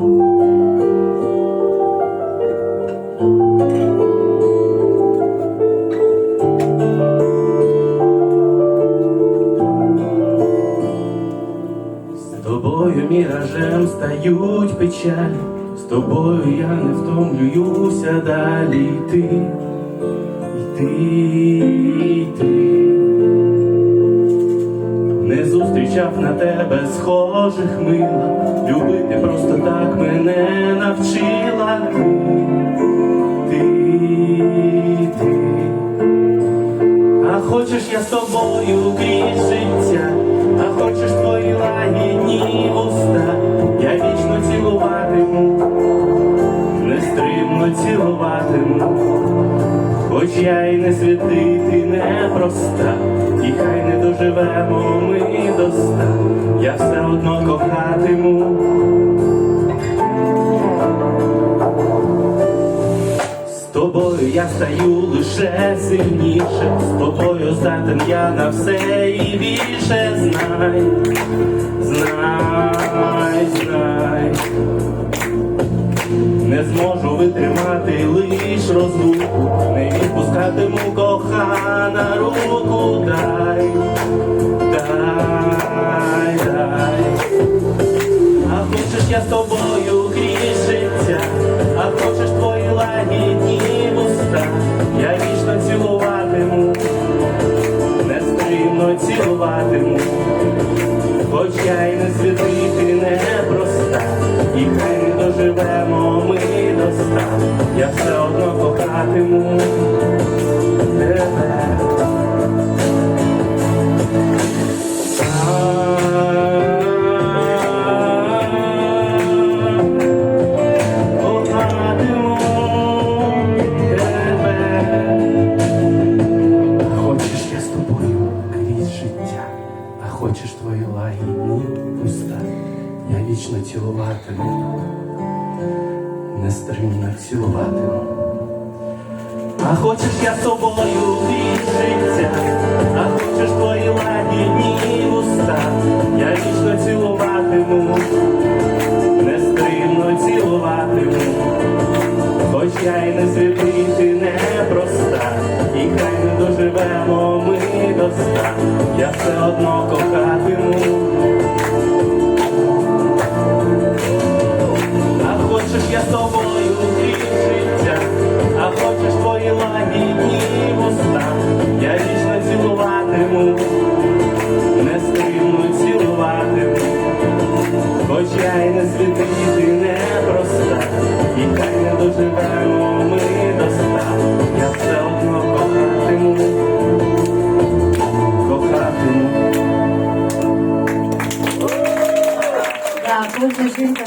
Тобою міражем стають печалі, з тобою я не втомлююся далі йти, йти, йти. Не зустрічав на тебе схожих мила, хочеш я з тобою а хочеш твої лагідні вуста, я вічно цілуватиму, нестримно цілуватиму, хоч я й не святити непроста, і хай не доживемо стаю лише сильніше, з тобою здатен я на все і більше. Знай, знай, знай, не зможу витримати лиш розлуку, не відпускатиму кохана руку, дай, кохатиму тебе. Хочеш твої лагідні уста, я вічно цілуватиму, нестримно цілуватиму. А хочеш я з тобою крізь а хочеш твої лагідні уста, я вічно цілуватиму, нестримно цілуватиму, хоч я й не святити непроста, і хай не доживемо ми до ста, я все одно кохатиму. Не доживемо ми до ста, я все одно кохатиму, кохатиму. Да, кожна жінка